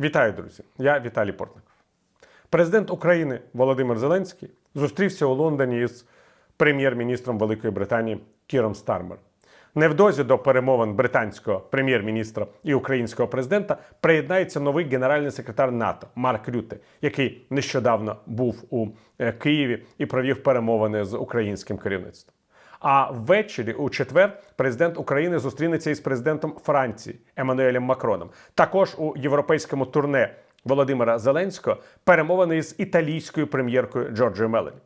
Вітаю, друзі! Я Віталій Портников. Президент України Володимир Зеленський зустрівся у Лондоні із прем'єр-міністром Великої Британії Кіром Стармер. Невдовзі до перемовин британського прем'єр-міністра і українського президента приєднається новий генеральний секретар НАТО Марк Рюте, який нещодавно був у е, Києві і провів перемовини з українським керівництвом. А ввечері у четвер президент України зустрінеться із президентом Франції Еммануелем Макроном. Також у європейському турне Володимира Зеленського перемовини із італійською прем'єркою Джорджією Мелані.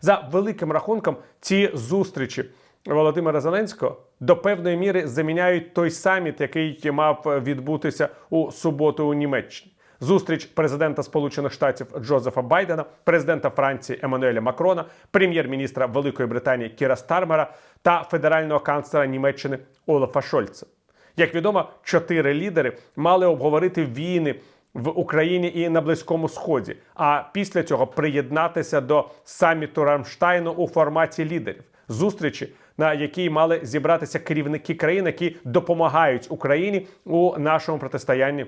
За великим рахунком, ці зустрічі Володимира Зеленського до певної міри заміняють той саміт, який мав відбутися у суботу у Німеччині. Зустріч президента Сполучених Штатів Джозефа Байдена, президента Франції Еммануеля Макрона, прем'єр-міністра Великої Британії Кіра Стармера та федерального канцлера Німеччини Олафа Шольца. Як відомо, чотири лідери мали обговорити війни в Україні і на Близькому Сході, а після цього приєднатися до саміту Рамштайну у форматі лідерів зустрічі, на якій мали зібратися керівники країн, які допомагають Україні у нашому протистоянні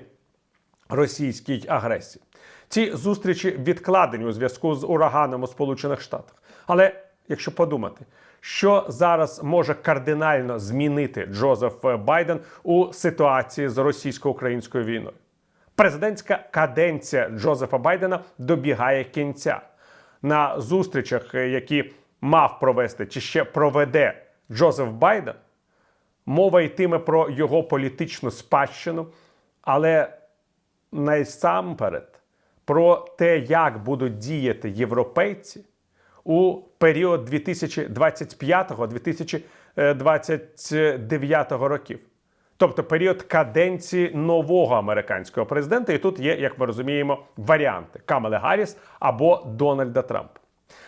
російській агресії. Ці зустрічі відкладені у зв'язку з ураганом у Сполучених Штатах. Але якщо подумати, що зараз може кардинально змінити Джозеф Байден у ситуації з російсько-українською війною? Президентська каденція Джозефа Байдена добігає кінця на зустрічах, які мав провести чи ще проведе Джозеф Байден. Мова йтиме про його політичну спадщину, але насамперед про те, як будуть діяти європейці у період 2025-2029 років. Тобто період каденції нового американського президента. І тут є, як ми розуміємо, варіанти Камали Гарріс або Дональда Трампа.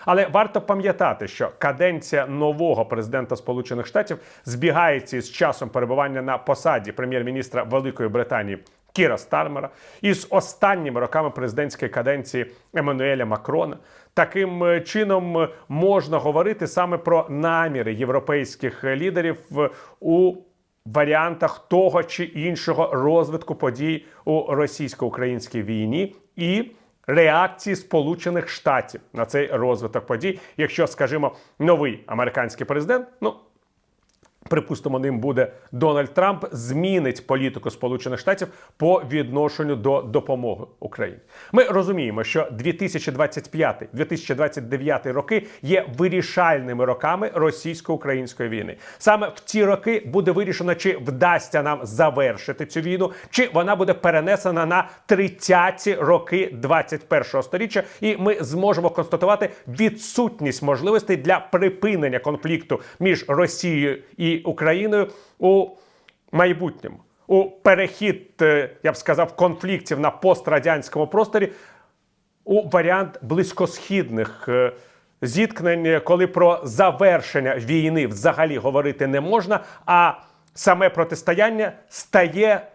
Але варто пам'ятати, що каденція нового президента Сполучених Штатів збігається із часом перебування на посаді прем'єр-міністра Великої Британії Кіра Стармера із останніми роками президентської каденції Еммануеля Макрона. Таким е, чином е, можна говорити саме про наміри європейських лідерів у варіантах того чи іншого розвитку подій у російсько-українській війні і реакції Сполучених Штатів на цей розвиток подій, якщо, скажімо, новий американський президент, ну припустимо, ним буде Дональд Трамп, змінить політику Сполучених Штатів по відношенню до допомоги Україні. Ми розуміємо, що 2025-2029 роки є вирішальними роками російсько-української війни. Саме в ці роки буде вирішено, чи вдасться нам завершити цю війну, чи вона буде перенесена на 30-ті роки 21-го сторіччя, і ми зможемо констатувати відсутність можливостей для припинення конфлікту між Росією і Україною у майбутньому. У перехід, е, я б сказав, конфліктів на пострадянському просторі у варіант близькосхідних е, зіткнень, коли про завершення війни взагалі говорити не можна, а саме протистояння стає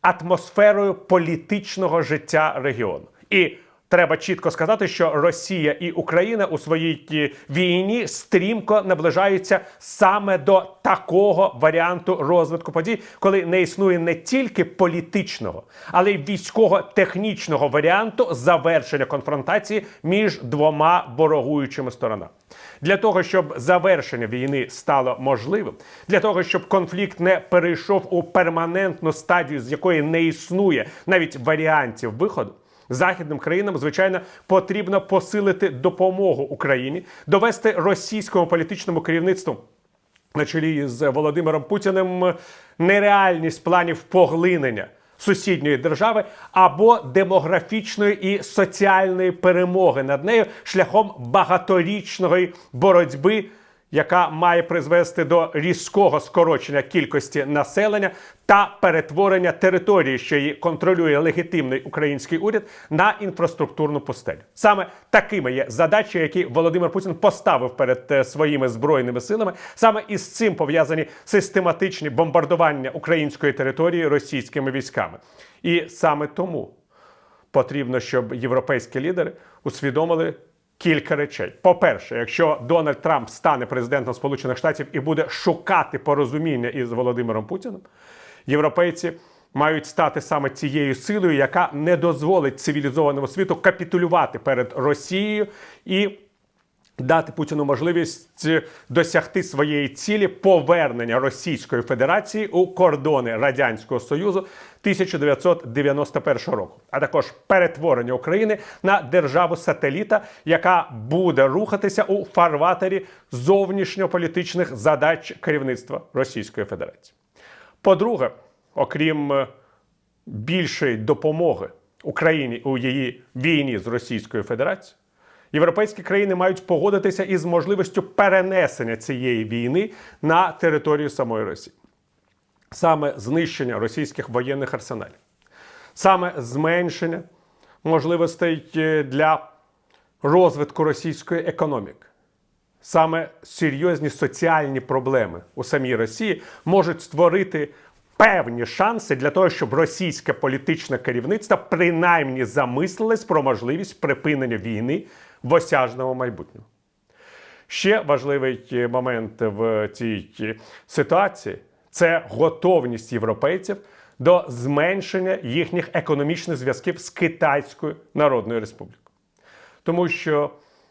атмосферою політичного життя регіону. І треба чітко сказати, що Росія і Україна у своїй війні стрімко наближаються саме до такого варіанту розвитку подій, коли не існує не тільки політичного, але й військово-технічного варіанту завершення конфронтації між двома ворогуючими сторонами. Для того щоб завершення війни стало можливим, для того щоб конфлікт не перейшов у перманентну стадію, з якої не існує навіть варіантів виходу. Західним країнам, звичайно, потрібно посилити допомогу Україні, довести російському політичному керівництву на чолі з Володимиром Путіним нереальність планів поглинення сусідньої держави або демографічної і соціальної перемоги над нею шляхом багаторічної боротьби. Яка має призвести до різкого скорочення кількості населення та перетворення території, що її контролює легітимний український уряд, на інфраструктурну пустелю. Саме такими є задачі, які Володимир Путін поставив перед е, своїми збройними силами. Саме із цим пов'язані систематичні бомбардування української території російськими військами. І саме тому потрібно, щоб європейські лідери усвідомили кілька речей. По-перше, якщо Дональд Трамп стане президентом Сполучених Штатів і буде шукати порозуміння із Володимиром Путіним, європейці мають стати саме цією силою, яка не дозволить цивілізованому світу капітулювати перед Росією і дати Путіну можливість досягти своєї цілі повернення Російської Федерації у кордони Радянського Союзу 1991 року, а також перетворення України на державу сателіта, яка буде рухатися у фарватері зовнішньополітичних задач керівництва Російської Федерації. По-друге, окрім е, більшої допомоги Україні у її війні з Російською Федерацією, європейські країни мають погодитися із можливістю перенесення цієї війни на територію самої Росії. Саме знищення російських воєнних арсеналів, саме зменшення можливостей е, для розвитку російської економіки. Саме серйозні соціальні проблеми у самій Росії можуть створити певні шанси для того, щоб російське політичне керівництво принаймні замислилось про можливість припинення війни в осяжному майбутньому. Ще важливий е, момент в цій е, ситуації це готовність європейців до зменшення їхніх економічних зв'язків з Китайською Народною Республікою. Тому що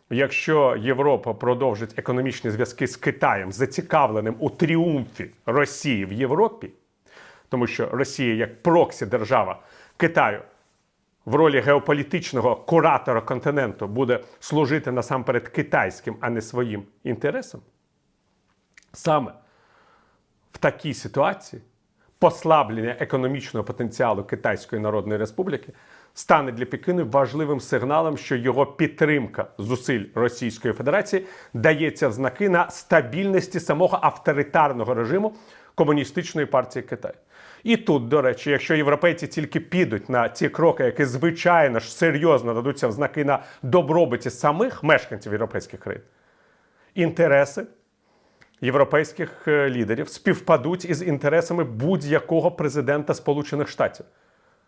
якщо Європа продовжить економічні зв'язки з Китаєм, зацікавленим у тріумфі Росії в Європі, тому що Росія як проксі держава Китаю в ролі геополітичного куратора континенту буде служити насамперед китайським, а не своїм інтересам, саме в такій ситуації послаблення економічного потенціалу Китайської Народної Республіки стане для Пекину важливим сигналом, що його підтримка зусиль Російської Федерації дається в знаки на стабільності самого авторитарного режиму комуністичної партії Китаю. І тут, до речі, якщо європейці тільки підуть на ці кроки, які звичайно ж серйозно дадуться в знаки на добробуті самих мешканців європейських країн, інтереси європейських е, лідерів співпадуть із інтересами будь-якого президента Сполучених Штатів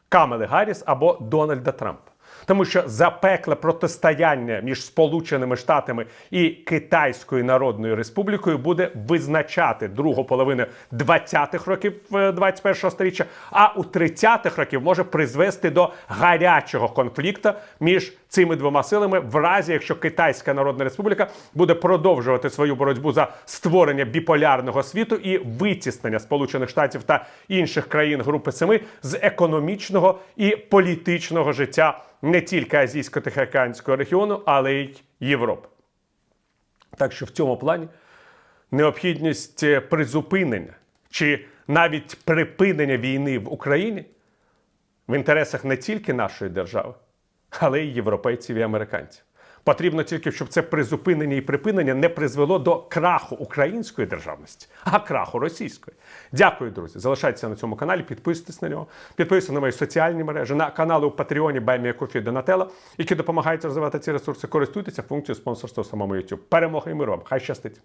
Камели Гарріс або Дональда Трампа. Тому що запекле протистояння між Сполученими Штатами і Китайською Народною Республікою буде визначати другу половину 20-х років е, 21-го століття, а у 30-х років може призвести до гарячого конфлікту між цими двома силами, в разі якщо Китайська Народна Республіка буде продовжувати свою боротьбу за створення біполярного світу і витіснення Сполучених Штатів та інших країн Групи Семи з економічного і політичного життя не тільки азійсько-тихоокеанського регіону, але й Європи. Так що в цьому плані необхідність е, призупинення чи навіть припинення війни в Україні в інтересах не тільки нашої держави, але й європейців і американців. Потрібно тільки, щоб це призупинення і припинення не призвело до краху української державності, а краху російської. Дякую, друзі. Залишайтеся на цьому каналі, підписуйтесь на нього, підписуйтесь на мої соціальні мережі, на канали у Патреоні Баймія Кофі Донателла, які допомагають розвивати ці ресурси. Користуйтеся функцією спонсорства в самому YouTube. Перемоги і миру! Хай щастить!